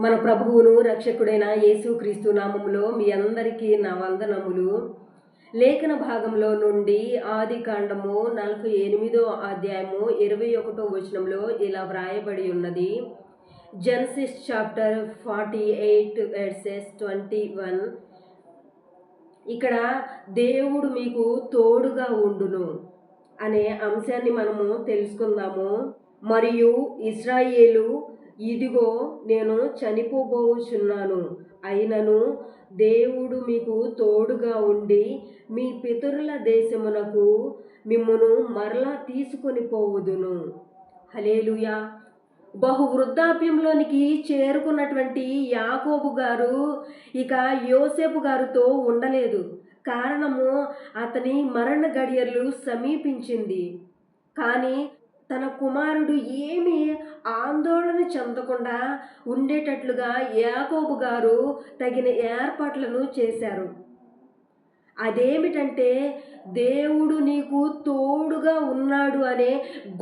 మన ప్రభువును రక్షకుడైన యేసుక్రీస్తు నామములో మీ అందరికీ నా వందనములు. లేఖన భాగంలో నుండి ఆది కాండము నలభై ఎనిమిదో అధ్యాయము ఇరవై ఒకటో వచనంలో ఇలా వ్రాయబడి ఉన్నది. Genesis chapter forty eight verses twenty one ఇక్కడ దేవుడు మీకు తోడుగా ఉండును అనే అంశాన్ని మనము తెలుసుకుందాము. మరియు ఇస్రాయేలు ఇదిగో నేను చనిపోబోచున్నాను. అయినను దేవుడు మీకు తోడుగా ఉండి మీ పితరుల దేశమునకు మిమ్మును మరలా తీసుకొని పోవుదును. హలేలుయా బహు వృద్ధాప్యంలోనికి చేరుకున్నటువంటి యాకోబు గారు ఇక యోసేపు గారితో ఉండలేదు. కారణము అతని మరణ గడియలు సమీపించింది. కానీ తన కుమారుడు ఏం చెందకుండా ఉండేటట్లుగా యాకోబు గారు తగిన ఏర్పాట్లను చేశారు. అదేమిటంటే దేవుడు నీకు తోడుగా ఉన్నాడు అనే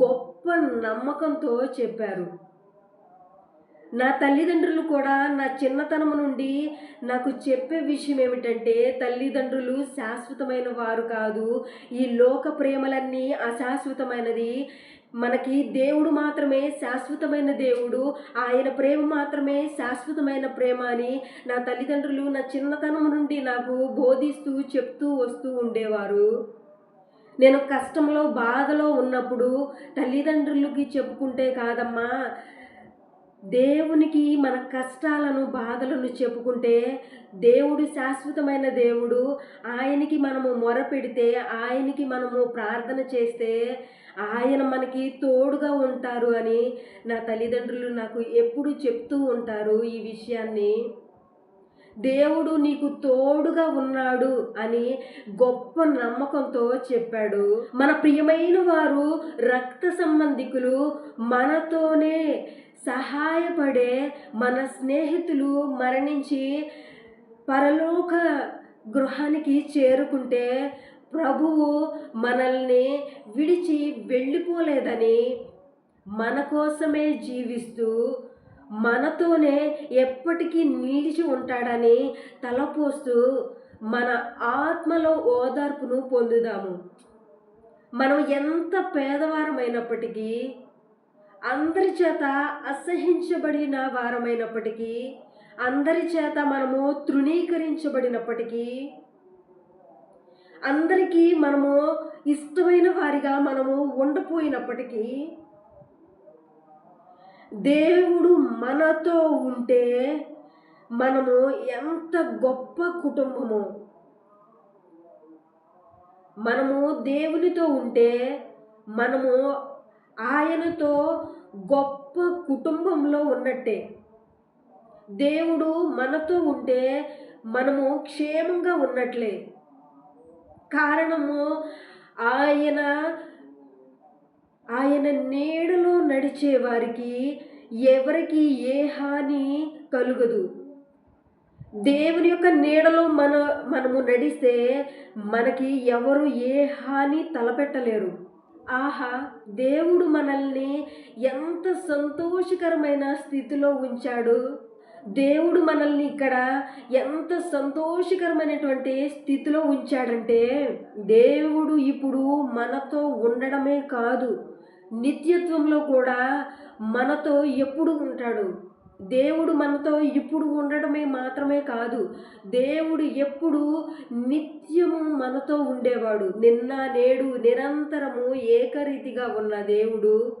గొప్ప నమ్మకంతో చెప్పారు. నా తల్లిదండ్రులు కూడా నా చిన్నతనం నుండి నాకు చెప్పే విషయం ఏమిటంటే తల్లిదండ్రులు శాశ్వతమైన వారు కాదు. ఈ లోక ప్రేమలన్నీ అశాశ్వతమైనది. మనకి దేవుడు మాత్రమే శాశ్వతమైన దేవుడు ఆయన ప్రేమ మాత్రమే శాశ్వతమైన ప్రేమ అని నా తల్లిదండ్రులు నా చిన్నతనం నుండి నాకు బోధిస్తూ చెప్తూ వస్తూ ఉండేవారు. నేను కష్టంలో బాధలో ఉన్నప్పుడు తల్లిదండ్రులకి చెప్పుకుంటే కాదమ్మా దేవునికి మన కష్టాలను బాధలను చెప్పుకుంటే దేవుడు శాశ్వతమైన దేవుడు. ఆయనకి మనము మొరపెడితే ఆయనకి మనము ప్రార్థన చేస్తే ఆయన మనకి తోడుగా ఉంటారు అని నా తల్లిదండ్రులు నాకు ఎప్పుడు చెప్తూ ఉంటారు ఈ విషయాన్ని. దేవుడు నీకు తోడుగా ఉన్నాడు అని గొప్ప నమ్మకంతో చెప్పాడు. మన ప్రియమైన వారు రక్త సంబంధికులు మనతోనే సహాయపడే మన స్నేహితులు మరణించి పరలోక గృహానికి చేరుకుంటే ప్రభువు మనల్ని విడిచి వెళ్ళిపోలేదని మన కోసమే జీవిస్తూ మనతోనే ఎప్పటికీ నిలిచి ఉంటాడని తలపోస్తూ మన ఆత్మలో ఓదార్పును పొందుదాము. మనం ఎంత పేదవారమైనప్పటికీ అందరి చేత అసహించబడిన వారమైనప్పటికీ అందరి చేత మనము తృణీకరించబడినప్పటికీ అందరికీ మనము ఇష్టమైన వారిగా మనము ఉండపోయినప్పటికీ దేవుడు మనతో ఉంటే మనము ఎంత గొప్ప కుటుంబము. మనము దేవునితో ఉంటే మనము ఆయనతో గొప్ప కుటుంబంలో ఉన్నట్టే. దేవుడు మనతో ఉంటే మనము క్షేమంగా ఉన్నట్లే. కారణము ఆయన ఆయన నీడలో నడిచే వారికి ఎవరికి ఏ హాని కలుగదు. దేవుని యొక్క నీడలో మన మనము నడిస్తే మనకి ఎవరు ఏ హాని తలపెట్టలేరు. ఆహా దేవుడు మనల్ని ఎంత సంతోషకరమైన స్థితిలో ఉంచాడు. దేవుడు మనల్ని ఇక్కడ ఎంత సంతోషకరమైనటువంటి స్థితిలో ఉంచాడంటే దేవుడు ఇప్పుడు మనతో ఉండడమే కాదు నిత్యత్వంలో కూడా మనతో ఎప్పుడు ఉంటాడు. దేవుడు మనతో ఇప్పుడు ఉండడమే మాత్రమే కాదు దేవుడు ఎప్పుడు నిత్యము మనతో ఉండేవాడు. నిన్న నేడు నిరంతరము ఏకరీతిగా ఉన్న దేవుడు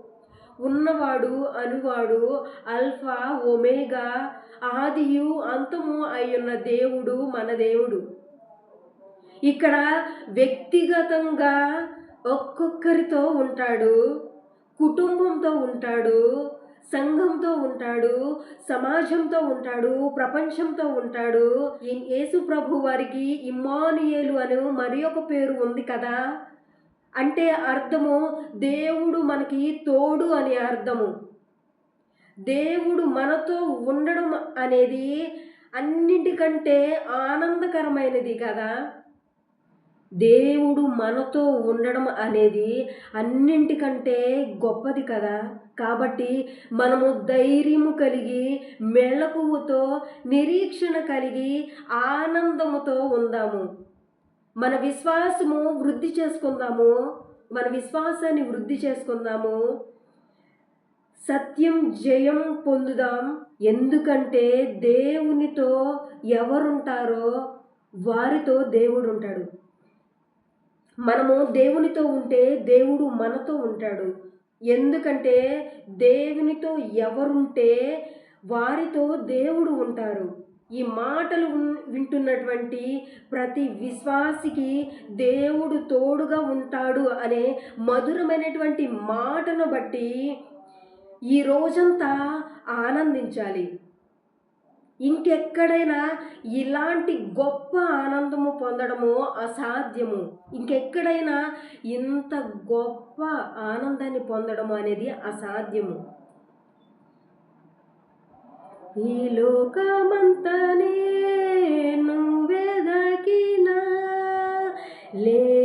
ఉన్నవాడు అనువాడు అల్ఫా ఒమేగా ఆదియు అంతము అయ్యున్న దేవుడు మన దేవుడు. ఇక్కడ వ్యక్తిగతంగా ఒక్కొక్కరితో ఉంటాడు కుటుంబంతో ఉంటాడు సంఘంతో ఉంటాడు సమాజంతో ఉంటాడు ప్రపంచంతో ఉంటాడు. యేసు ప్రభు వారికి ఇమ్మానుయేలు అని మరి ఒక పేరు ఉంది కదా. అంటే అర్థము దేవుడు మనకి తోడు అని అర్థము. దేవుడు మనతో ఉండడం అనేది అన్నిటికంటే ఆనందకరమైనది కదా. దేవుడు మనతో ఉండడం అనేది అన్నింటికంటే గొప్పది కదా. కాబట్టి మనము ధైర్యము కలిగి మెళకువతో నిరీక్షణ కలిగి ఆనందముతో ఉందాము. మన విశ్వాసము వృద్ధి చేసుకుందాము. మన విశ్వాసాన్ని వృద్ధి చేసుకుందాము. సత్యం జయం పొందుదాం. ఎందుకంటే దేవునితో ఎవరుంటారో వారితో దేవుడు ఉంటాడు మనము దేవునితో ఉంటే దేవుడు మనతో ఉంటాడు. ఎందుకంటే దేవునితో ఎవరుంటే వారితో దేవుడు ఉంటారు. ఈ మాటలు వింటున్నటువంటి ప్రతి విశ్వాసికి దేవుడు తోడుగా ఉంటాడు అనే మధురమైనటువంటి మాటను బట్టి ఈ రోజంతా ఆనందించాలి. ఇంకెక్కడైనా ఇలాంటి గొప్ప ఆనందము పొందడము అసాధ్యము. ఇంకెక్కడైనా ఇంత గొప్ప ఆనందాన్ని పొందడము అనేది అసాధ్యము. ఈ లోకమంతనే నువ్వెదకినా లే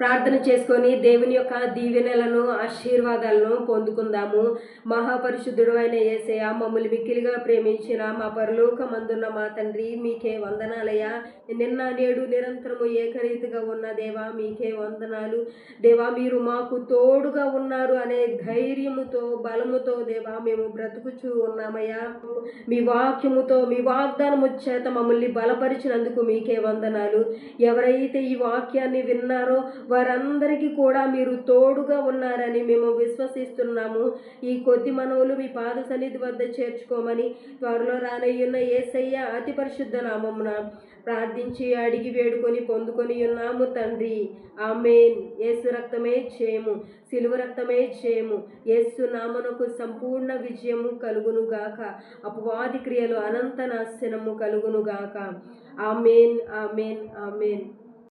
ప్రార్థన చేసుకొని దేవుని యొక్క దీవెనలను ఆశీర్వాదాలను పొందుకుందాము. మహాపరిశుద్ధుడు అయిన ఏసయ మమ్మల్ని మిక్కిలిగా ప్రేమించిన మా పరలోకమందున్న మా తండ్రి మీకే వందనాలయ్యా. నిన్న నేడు నిరంతరము ఏకరీతిగా ఉన్న దేవా మీకే వందనాలు. దేవా మీరు మాకు తోడుగా ఉన్నారు అనే ధైర్యముతో బలముతో దేవా మేము బ్రతుకుచూ ఉన్నామయ్యా. మీ వాక్యముతో మీ వాగ్దానము చేత మమ్మల్ని బలపరిచినందుకు మీకే వందనాలు. ఎవరైతే ఈ వాక్యాన్ని విన్నారో వారందరికీ కూడా మీరు తోడుగా ఉన్నారని మేము విశ్వసిస్తున్నాము. ఈ కొద్ది మనవులు మీ పాద సన్నిధి వద్ద చేర్చుకోమని త్వరలో రానయ్యున్న ఏసయ్య అతి పరిశుద్ధ నామమున ప్రార్థించి అడిగి వేడుకొని పొందుకొని ఉన్నాము తండ్రి. ఆమెన్. ఏసు రక్తమే చేయము సిలువ రక్తమే చేయము ఏసు నామనకు సంపూర్ణ విజయము కలుగును గాక. అపవాది క్రియలు అనంత నాశనము కలుగును గాక. Amen amen amen.